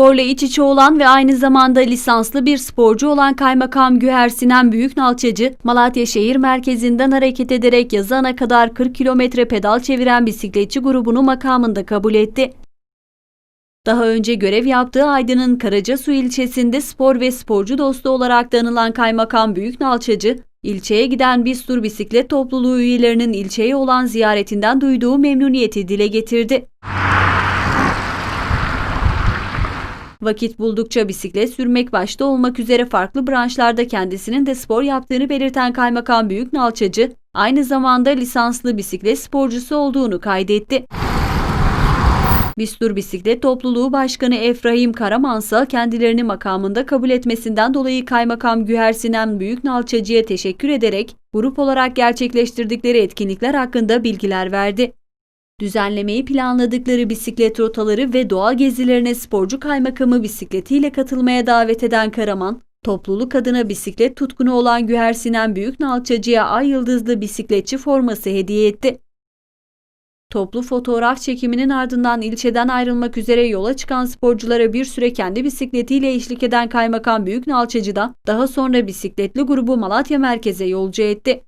Sporla iç içe olan ve aynı zamanda lisanslı bir sporcu olan Kaymakam Güher Sinem Büyüknalçacı, Malatya şehir merkezinden hareket ederek Yazan'a kadar 40 kilometre pedal çeviren bisikletçi grubunu makamında kabul etti. Daha önce görev yaptığı Aydın'ın Karacasu ilçesinde spor ve sporcu dostu olarak tanınan Kaymakam Büyüknalçacı, ilçeye giden Bistur Bisiklet Topluluğu üyelerinin ilçeye olan ziyaretinden duyduğu memnuniyeti dile getirdi. Vakit buldukça bisiklet sürmek başta olmak üzere farklı branşlarda kendisinin de spor yaptığını belirten Kaymakam Büyüknalçacı, aynı zamanda lisanslı bisiklet sporcusu olduğunu kaydetti. Bistur Bisiklet Topluluğu Başkanı Efrahim Karamansa kendilerini makamında kabul etmesinden dolayı Kaymakam Güher Sinem Büyüknalçacı'ya teşekkür ederek grup olarak gerçekleştirdikleri etkinlikler hakkında bilgiler verdi. Düzenlemeyi planladıkları bisiklet rotaları ve doğa gezilerine sporcu kaymakamı bisikletiyle katılmaya davet eden Karaman, topluluk adına bisiklet tutkunu olan Güher Sinem Büyüknalçacı'ya ay yıldızlı bisikletçi forması hediye etti. Toplu fotoğraf çekiminin ardından ilçeden ayrılmak üzere yola çıkan sporculara bir süre kendi bisikletiyle eşlik eden Kaymakam Büyüknalçacı da daha sonra bisikletli grubu Malatya merkeze yolcu etti.